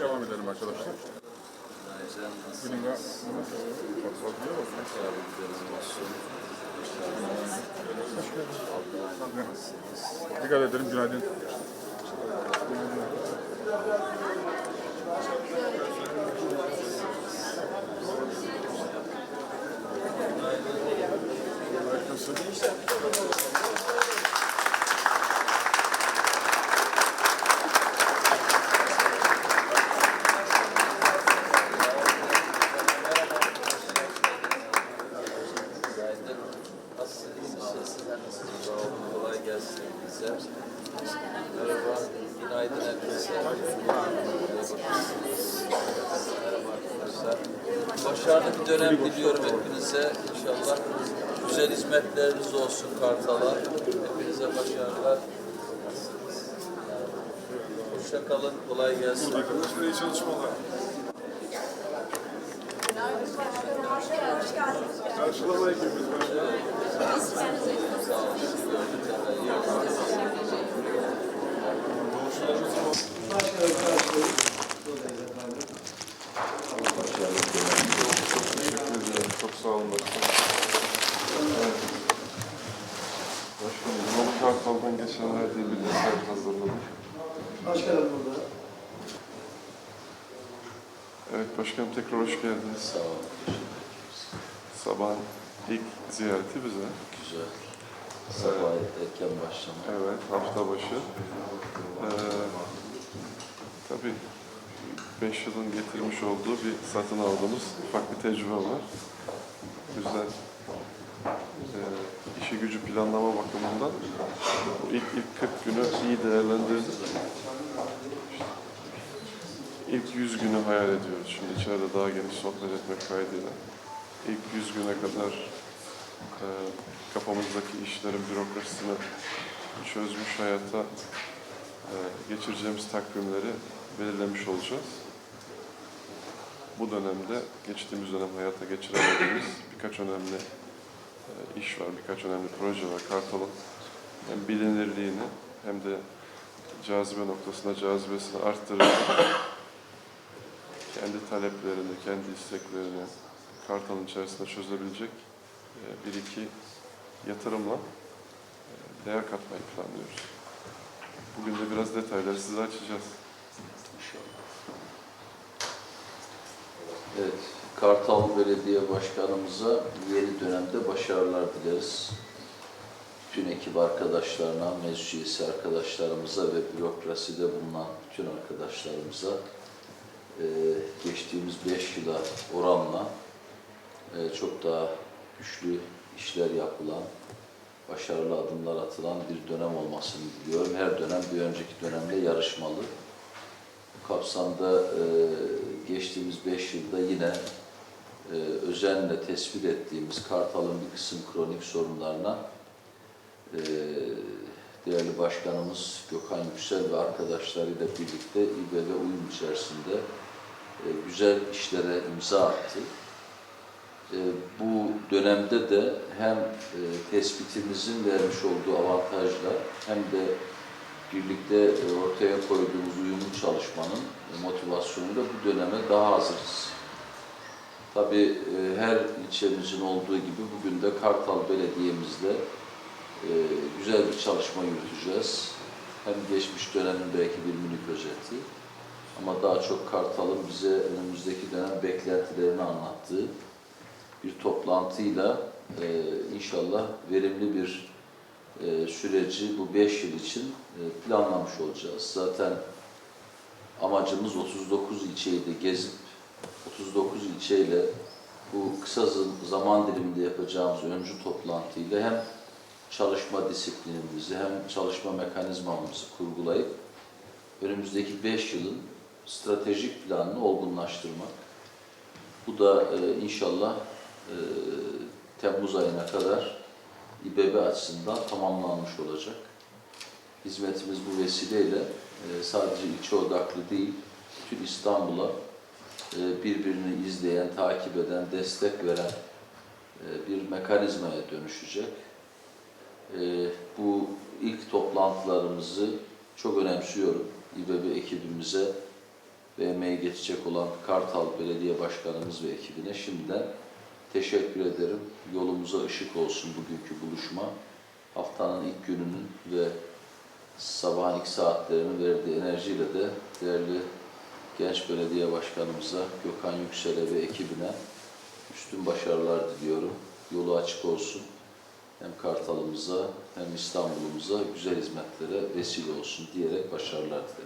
Devam edelim arkadaşlar. Olsun. Dikkat edelim. Günaydın. Harikasın. Günaydın. Nasılsınız? Sağ olun, kolay gelsin bize. Merhaba, günaydın herkese. Merhaba arkadaşlar. Başarılı bir dönem diliyorum hepinize. İnşallah güzel hizmetleriniz olsun Kartal'a. Hepinize başarılar. Hoşça kalın, kolay gelsin. Arkadaşlar iyi çalışmalar. Karşılama ekibimiz var. Olsun. Teşekkür ederim. Çok sağ olun. Evet. Başkanım, Yolu Kartal'dan geçenlerde bir eser hazırladık. Başkanım burada. Evet başkanım tekrar hoş geldiniz. Sağ olun. Sabahın ilk ziyareti bize. Güzel. Sabah erken başlama. Evet, hafta başı. Ee, tabii 5 yılın getirmiş olduğu bir satın aldığımız ufak bir tecrübe var. O yüzden e, işi gücü planlama bakımından ilk, ilk 40 günü iyi değerlendirdik. İlk 100 günü hayal ediyoruz. Şimdi içeride daha geniş sohbet etmek kaydıyla. İlk 100 güne kadar e, kafamızdaki işlerin bürokrasisini çözmüş hayata e, geçireceğimiz takvimleri belirlemiş olacağız. Bu dönemde, geçtiğimiz dönem hayata geçiremediğimiz birkaç önemli e, iş var, birkaç önemli proje var. Kartal'ın hem bilinirliğini hem de cazibe noktasında cazibesini arttıracak kendi taleplerini, kendi isteklerini Kartal'ın içerisinde çözebilecek e, bir iki yatırımla e, değer katmayı planlıyoruz. Bugün de biraz detayları size açacağız. Evet, Kartal Belediye Başkanımıza yeni dönemde başarılar dileriz. Bütün ekip arkadaşlarına, meclis arkadaşlarımıza ve bürokraside bulunan bütün arkadaşlarımıza e, geçtiğimiz beş yıla oranla e, çok daha güçlü işler yapılan, başarılı adımlar atılan bir dönem olmasını diliyorum. Her dönem bir önceki dönemle yarışmalı. Bu kapsamda e, geçtiğimiz beş yılda yine e, özenle tespit ettiğimiz Kartal'ın bir kısım kronik sorunlarına değerli başkanımız Gökhan Yüksel ve arkadaşlarıyla birlikte İBB uyum içerisinde güzel işlere imza attı. E, bu dönemde de hem e, tespitimizin vermiş olduğu avantajla hem de birlikte e, ortaya koyduğumuz uyumlu çalışmanın e, motivasyonuyla bu döneme daha hazırız. Tabii her ilçemizin olduğu gibi bugün de Kartal Belediye'mizde güzel bir çalışma yürüteceğiz. Hem geçmiş dönemin belki bir minik özeti ama daha çok Kartal'ın bize önümüzdeki dönem beklentilerini anlattığı bir toplantıyla e, inşallah verimli bir e, süreci bu 5 yıl için e, planlamış olacağız. Zaten amacımız 39 ilçeyi de gezip 39 ilçeyle bu kısa zaman diliminde yapacağımız öncü toplantıyla hem çalışma disiplinimizi hem çalışma mekanizmamızı kurgulayıp önümüzdeki 5 yılın stratejik planını olgunlaştırmak. Bu da e, inşallah e, Temmuz ayına kadar İBB açısından tamamlanmış olacak. Hizmetimiz bu vesileyle e, sadece ilçe odaklı değil, bütün İstanbul'a e, birbirini izleyen, takip eden, destek veren bir mekanizmaya dönüşecek. Bu ilk toplantılarımızı çok önemsiyorum. İBB ekibimize ve emeği geçecek olan Kartal Belediye Başkanımız ve ekibine şimdiden teşekkür ederim. Yolumuza ışık olsun bugünkü buluşma. Haftanın ilk gününün ve sabahın ilk saatlerinin verdiği enerjiyle de değerli genç belediye başkanımıza Gökhan Yüksel'e ve ekibine üstün başarılar diliyorum. Yolu açık olsun. Hem Kartal'ımıza hem İstanbul'umuza güzel hizmetlere vesile olsun diyerek başarılar dilerim.